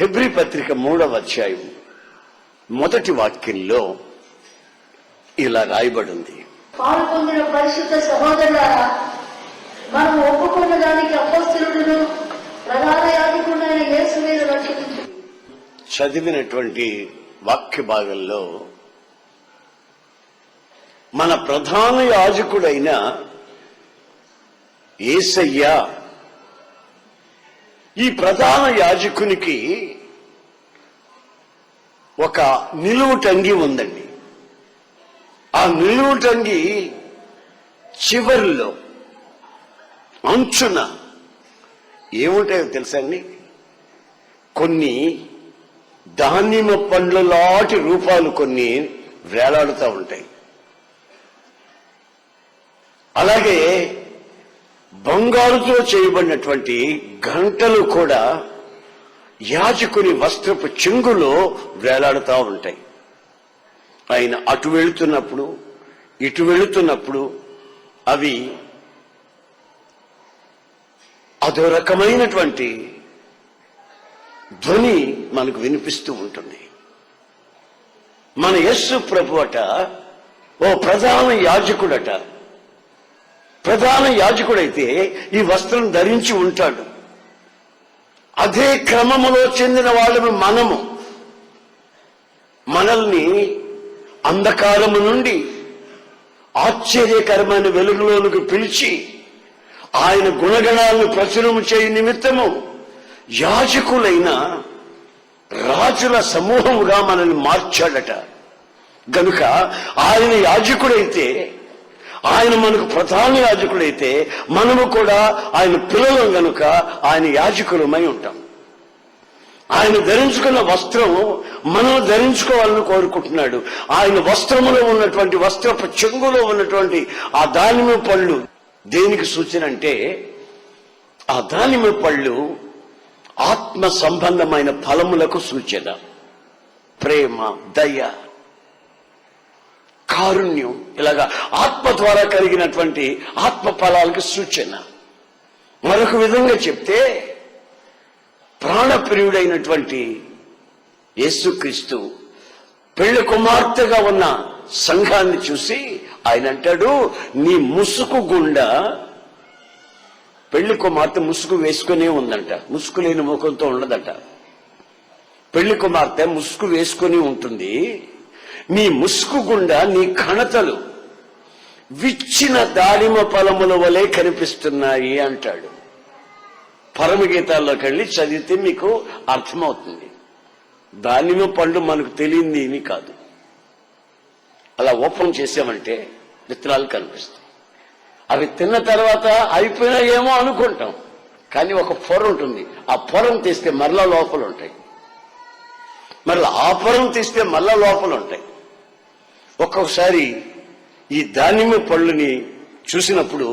హెబ్రి పత్రిక మూడవ అధ్యాయం. మొదటి వాక్యంలో ఇలా రాయబడింది. పాలు పొందిన పరిశుద్ధ సహోదరులారా మనం ఒప్పుకున్న దానికి అపస్తులుడును ప్రధాన యాజకుడైన యేసు మీద చదివినటువంటి వాక్య భాగంలో మన ప్రధాన యాజకుడైన ఏసయ్య ఈ ప్రధాన యాజకునికి ఒక నిలువుటంగి ఉందండి. ఆ నిలువుటంగి చివరిలో అంచున ఏముంటాయో తెలుసండి కొన్ని దానిమ్మ పండ్ల లాంటి రూపాలు కొన్ని వేలాడుతూ ఉంటాయి. అలాగే బంగారుతో చేయబడినటువంటి గంటలు కూడా యాజకుని వస్త్రపు చెంగులో వేలాడుతూ ఉంటాయి. ఆయన అటు వెళుతున్నప్పుడు ఇటు వెళుతున్నప్పుడు అవి అదో రకమైనటువంటి ధ్వని మనకు వినిపిస్తూ ఉంటుంది. మన యస్సు ప్రభు అట ఓ ప్రధాన యాజకుడట ప్రధాన యాజకుడైతే ఈ వస్త్రం ధరించి ఉంటాడు. అదే క్రమములో చెందిన వాళ్ళము మనము. మనల్ని అంధకారము నుండి ఆశ్చర్యకరమైన వెలుగులోనికి పిలిచి ఆయన గుణగణాలను ప్రచురము చేయ నిమిత్తము యాజకులైన రాజుల సమూహముగా మనల్ని మార్చాడట. గనుక ఆయన యాజకుడైతే ఆయన మనకు ప్రధాన యాజకుడైతే మనము కూడా ఆయన పిల్లలం గనుక ఆయన యాజకులమై ఉంటాం. ఆయన ధరించుకున్న వస్త్రం మనం ధరించుకోవాలని కోరుకుంటున్నాడు. ఆయన వస్త్రములో ఉన్నటువంటి వస్త్రపు చెంగులో ఉన్నటువంటి ఆ దానిమ్మ పళ్ళు దేనికి సూచన అంటే ఆ దానిమ్మ పళ్ళు ఆత్మ సంబంధమైన ఫలములకు సూచన. ప్రేమ దయ కారుణ్యం. ఇలాగా ఆత్మ ద్వారా కలిగినటువంటి ఆత్మ ఫలాలకు సూచన. మరొక విధంగా చెప్తే ప్రాణప్రియుడైనటువంటి యేసుక్రీస్తు పెళ్ళి కుమార్తెగా ఉన్న సంఘాన్ని చూసి ఆయన అంటాడు నీ ముసుగు గుండా పెళ్ళి కుమార్తె ముసుగు వేసుకునే ఉందంట. ముసుగు లేని ముఖంతో ఉండదట. పెళ్ళి కుమార్తె ముసుగు వేసుకొని ఉంటుంది. నీ ముసుగు గుండా నీ కణతలు విచ్చిన దాడిమ ఫలముల వలె కనిపిస్తున్నాయి అంటాడు. పరమగీతాల్లోకి వెళ్ళి చదివితే మీకు అర్థమవుతుంది. దానిమ పండు మనకు తెలియంది ఏమీ కాదు. అలా ఓపెన్ చేసామంటే విత్తనాలు కనిపిస్తాయి. అవి తిన్న తర్వాత అయిపోయినాయేమో అనుకుంటాం. కానీ ఒక పొర ఉంటుంది. ఆ పొరం తీస్తే మరలా లోపల ఉంటాయి మరలా ఆ పొరం తీస్తే మళ్ళా లోపలు ఉంటాయి ఒక్కొక్కసారి ఈ దానిమ్మ పళ్ళుని చూసినప్పుడు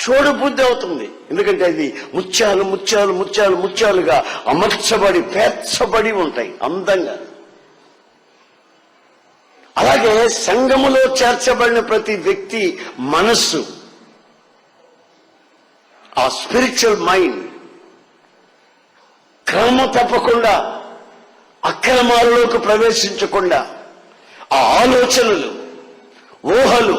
చూడబుద్ధి అవుతుంది. ఎందుకంటే అది ముత్యాలు ముత్యాలు ముత్యాలు ముత్యాలుగా అమర్చబడి పేర్చబడి ఉంటాయి అందంగా. అలాగే సంఘములో చేర్చబడిన ప్రతి వ్యక్తి మనస్సు ఆ స్పిరిచువల్ మైండ్ క్రమ తప్పకుండా అక్రమాలలోకి ప్రవేశించకుండా ఆ ఆలోచనలు ఊహలు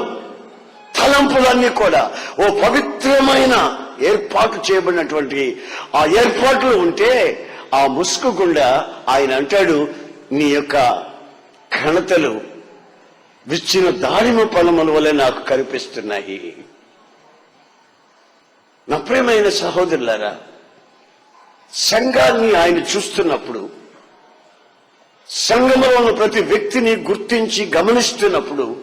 తలంపులన్నీ కూడా ఓ పవిత్రమైన ఏర్పాటు చేయబడినటువంటి ఆ ఏర్పాట్లు ఉంటే ఆ ముసుగు గుండా ఆయన అంటాడు నీ యొక్క ఘనతలు విచ్చిన దారిమ పొలముల వలె నాకు కనిపిస్తున్నాయి. నా ప్రియమైన సహోదరులారా సంఘాన్ని ఆయన చూస్తున్నప్పుడు సంఘంలో ఉన్న ప్రతి వ్యక్తిని గుర్తించి గమనిస్తున్నప్పుడు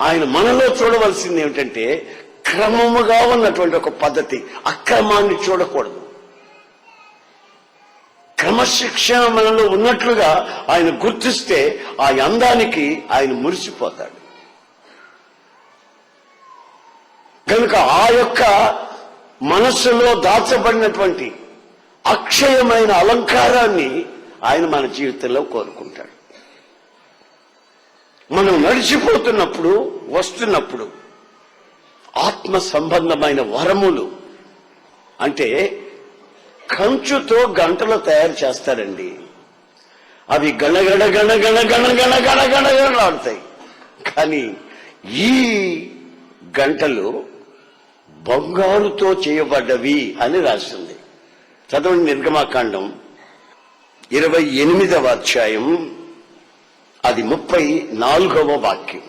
ఆయన మనలో చూడవలసింది ఏమిటంటే క్రమముగా ఉన్నటువంటి ఒక పద్ధతి అక్రమాన్ని చూడకూడదు. క్రమశిక్షణ మనలో ఉన్నట్లుగా ఆయన గుర్తిస్తే ఆ అందానికి ఆయన మురిసిపోతాడు. కనుక ఆ యొక్క మనస్సులో దాచబడినటువంటి అక్షయమైన అలంకారాన్ని ఆయన మన జీవితంలో కోరుకుంటాడు. మనం నడిచిపోతున్నప్పుడు వస్తున్నప్పుడు ఆత్మ సంబంధమైన వరములు అంటే కంచుతో గంటలు తయారు చేస్తారండి. అవి గణగణ గణ గణ గణ గణ గణ గణ గణలాడతాయి కానీ ఈ గంటలు బంగారుతో చేయబడ్డవి అని రాసింది. చదవండి నిర్గమాకాండం. ఇరవై ఎనిమిదవ అధ్యాయం. అది ముప్పై నాలుగవ వాక్యం.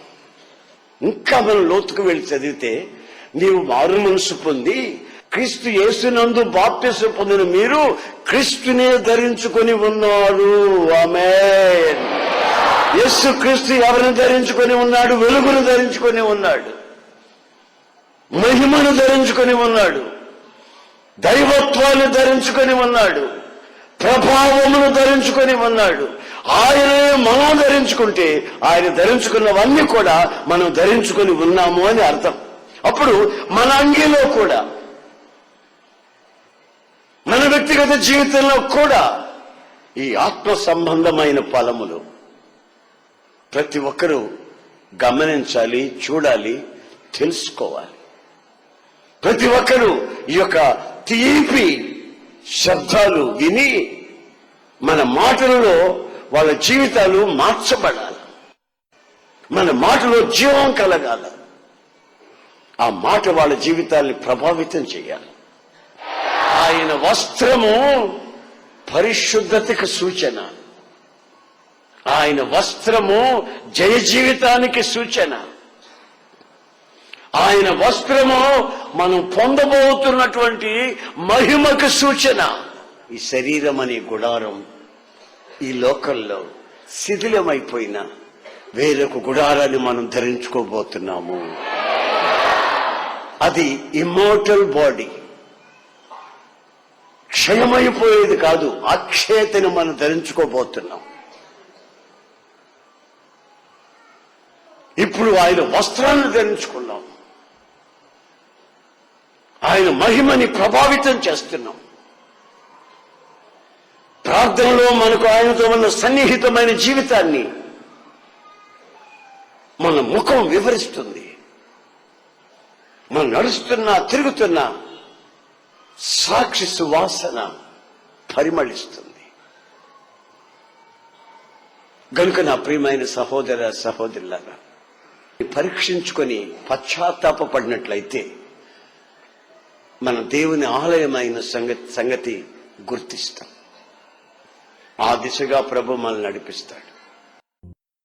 ఇంకా మనం లోతుకు వెళ్ళి చదివితే నీవు మారు మనసు పొంది క్రీస్తు యేసునందు బాప్తిసం పొందిన మీరు క్రీస్తునే ధరించుకొని ఉన్నారు ఆమె యేసు క్రీస్తు ఎవరిని ధరించుకొని ఉన్నాడు? వెలుగును ధరించుకొని ఉన్నాడు. మహిమను ధరించుకొని ఉన్నాడు. దైవత్వాన్ని ధరించుకొని ఉన్నాడు. ప్రభావమును ధరించుకొని ఉన్నాడు. ఆయనే మనం ధరించుకుంటే ఆయన ధరించుకున్నవన్నీ కూడా మనం ధరించుకొని ఉన్నాము అని అర్థం. అప్పుడు మన అంగీలో కూడా మన వ్యక్తిగత జీవితంలో కూడా ఈ ఆత్మ సంబంధమైన ఫలములు ప్రతి ఒక్కరూ గమనించాలి చూడాలి తెలుసుకోవాలి. ప్రతి ఒక్కరూ ఈ యొక్క తీపి శబ్దాలు విని మన మాటలలో వాళ్ళ జీవితాలు మార్చబడాలి. మన మాటలో జీవం కలగాల. ఆ మాట వాళ్ళ జీవితాల్ని ప్రభావితం చేయాలి. ఆయన వస్త్రము పరిశుద్ధతకు సూచన. ఆయన వస్త్రము జయ జీవితానికి సూచన. ఆయన వస్త్రము మనం పొందబోతున్నటువంటి మహిమకు సూచన. ఈ శరీరం అనే గుడారం ఈ లోకంలో శిథిలమైపోయిన వేరొక గుడారాన్ని మనం ధరించుకోబోతున్నాము. అది ఇమోటల్ బాడీ. క్షయమైపోయేది కాదు అక్షేతని మనం ధరించుకోబోతున్నాం. ఇప్పుడు ఆయన వస్త్రాన్ని ధరించుకున్నాం. ఆయన మహిమని ప్రభావితం చేస్తున్నాం. ప్రార్థనలో మనకు ఆయనతో ఉన్న సన్నిహితమైన జీవితాన్ని మన ముఖం వివరిస్తుంది. మనం నడుస్తున్నా తిరుగుతున్నా సాక్షి సువాసన పరిమళిస్తుంది. గనుక నా ప్రియమైన సహోదర సహోదరులారా పరీక్షించుకొని పశ్చాత్తాపడినట్లయితే మన దేవుని ఆలయమైన సంగతి సంగతి గుర్తిస్తాం. ఆ దిశగా ప్రభు మనల్ని నడిపిస్తాడు.